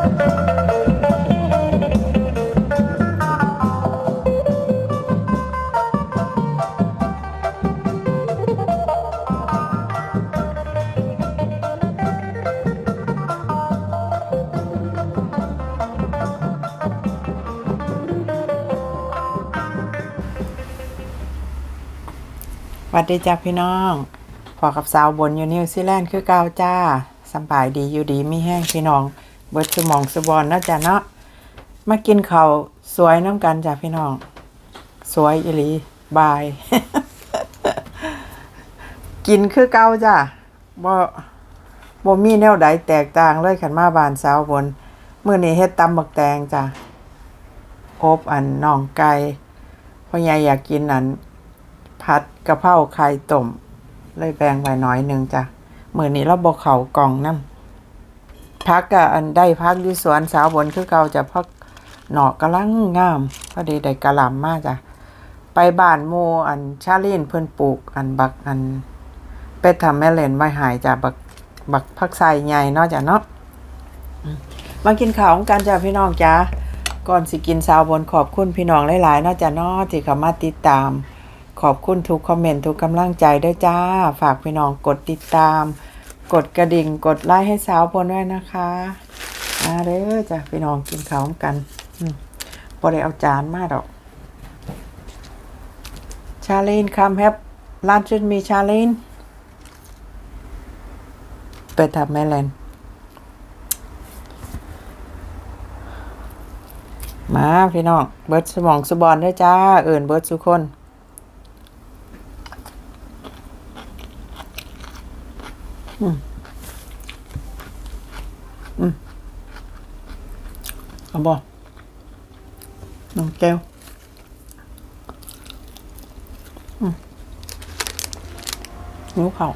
สวัสดีจ้าพี่น้องพอกับสาวบนอยู่นิวซีแลนด์คือเก่าจ้าสบายดีอยู่ดีไม่แห้งพี่น้อง เบิดสมองสบอนนาะจ้ะเนาะมากินข้าวสวยน้ำกันจ้ะพี่น้อง สวยอีหลีบาย กินคือเก่าจ้ะบ่บ่มีแนวใดแตกต่างเลยขันมาบานสาวบนมื้อนี้เฮ็ดตำบักแตงจ้ะอบอันน่องไก่พ่อใหญ่อยากกินอันผัดกะเพราไข่ต้มเลยแบ่งไว้น้อยหนึ่งจ้ะมื้อนี้เราบ่เข้ากล่องนํ พักก็อันได้พักอยู่สวนสาวบนคือเก่าจะพักหนอกกำลังงามพอดีได้กะลำมากจ้ะไปบ้านโมอันชาลีนเพิ่อนปลูกอันบักอันเป็ดทำแม่เลนไว้หายจ้ะบักบักผักไส่ใหญ่นาะจ้ะเนาะมากินข้าวของกันจ้ะพี่น้องจ้ะก่อนสิกินสาวบนขอบคุณพี่น้องหลายๆนาะจ้ะเนาะที่เข้ามาติดตาม ขอบคุณทุกคอมเมนต์ทุกกำลังใจด้วยจ้า ฝากพี่น้องกดติดตาม กดกระดิ่งกดไลค์ให้สาวพลด้วยนะคะมาเด้อจ้ะพี่น้องกินข้าวกันอืมพอได้เอาจานมาดอก ชาลีนคำแฮปร้านชุดมีชาลีนไปทำแม่แลนมาพี่น้อง เบิร์ดสมองสบอนด้วยจ้า เอิ่นเบิร์ดสุคน เอาบ่น้องแก้วอืมนิ้วเข่า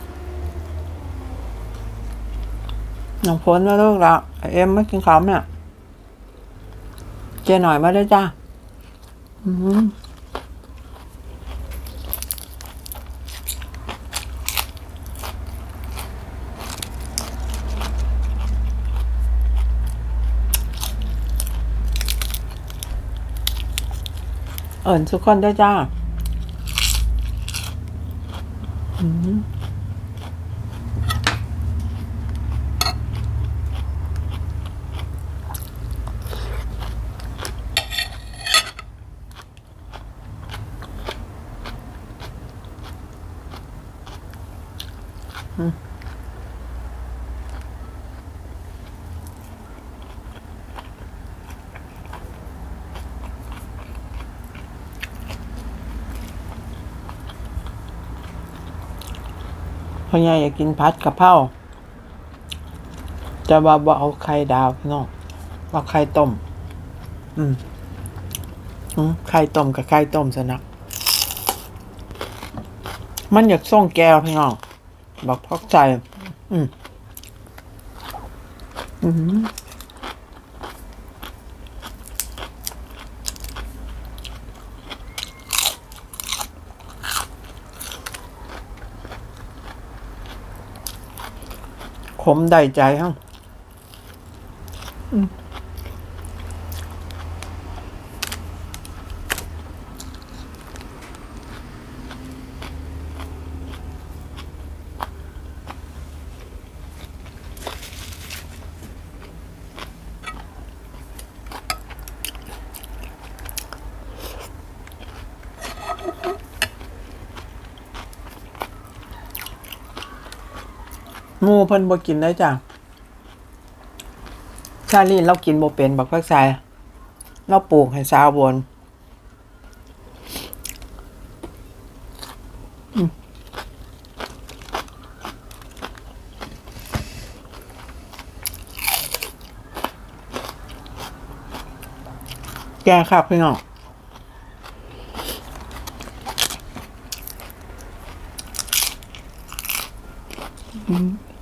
น้องพ้นแล้วลูกละเอ็มไม่กินข้าวเนี่ย เจหน่อยมาได้จ้า อืม เอิ่นทุกคนด้วยจ้าอืม พ่อใหญ่อยากกินพัดกะเพราจะว่าบ่เอาไข่ดาวพี่น้องเอาไข่ต้ม อืมอืมไข่ต้มกับไข่ต้มสนัก มันอยากส่งแก้วพี่น้องบอกพอกใจ อืมอืม ขมได้ใจฮะ มูเพิ่นบ่กินได้จ้ะชาลีนเรากินบ่เป็นบักพักไซเราปลูกให้สาวบนแกครับพี่น้องอืม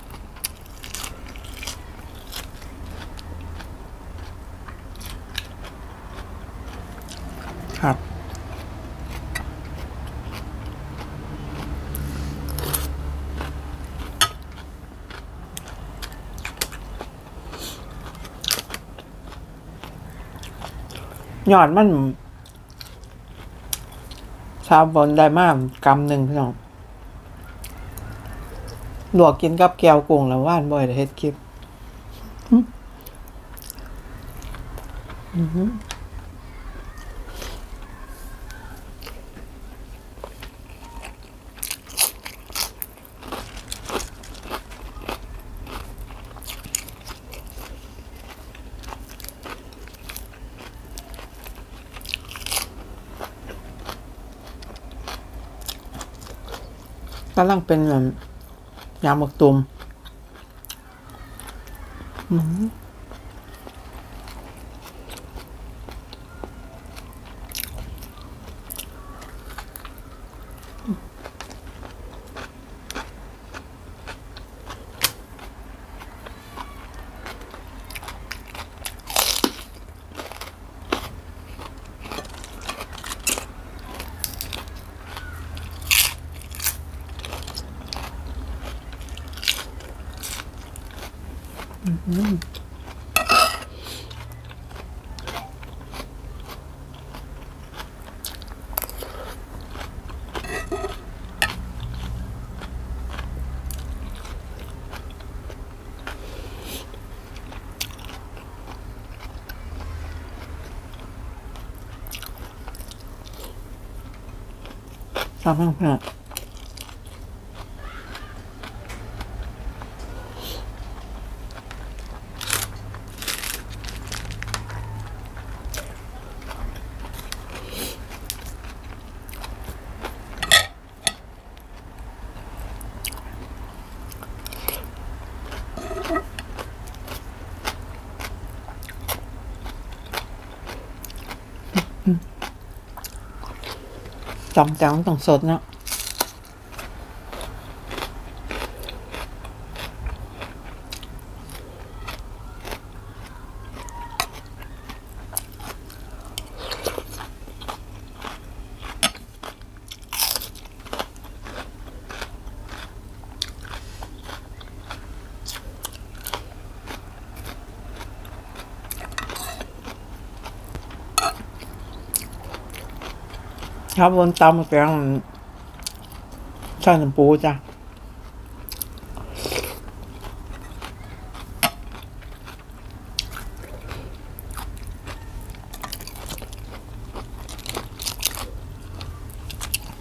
ยอดมันชาวบนได้มากกำหนึ่งพี่น้องหลวกกินกับแก้วกุ้งแล้วว่านบ่อยเฮ็ดคลิป อือ กำลังเป็นแบบยาหมกตุมอืม หือชอ จอมแจังต้องสดเนาะ ครับบนตำแกงใส่น้ำปูจ้ะ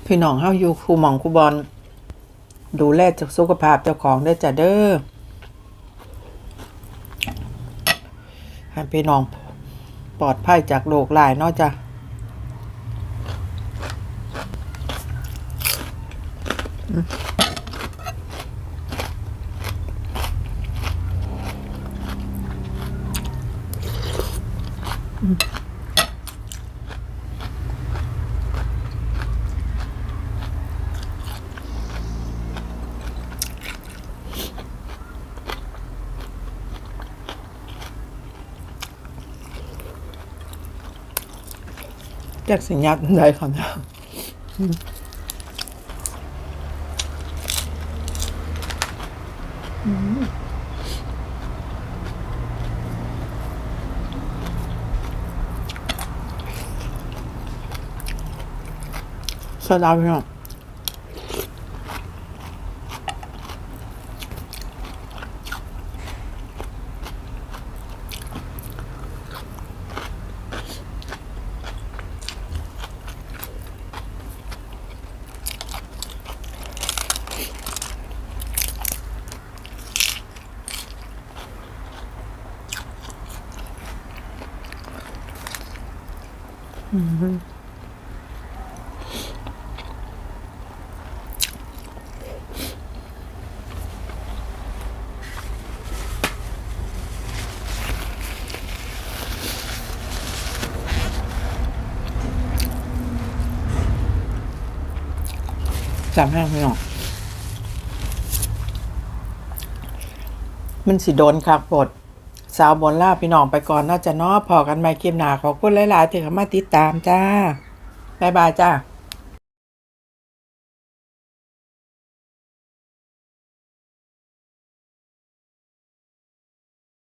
พี่น้องเฮาอยู่คูหมองคูบอลดูแลจากสุขภาพเจ้าของได้จ้ะเด้อให้พี่น้องปลอดภัยจากโรคหลายเนาะจ้ะ จากสัญญาณใดครับนะ วัสดีพี่น้ จำให้พี่น้องมันสิโดนคักปด สาวบนล่าพี่น้องไปก่อนน่าจะนอพอกันไม่เกมหนาขอบคุณหลาย ๆ ที่เข้ามาติดตามจ้า บ๊ายบายจ้า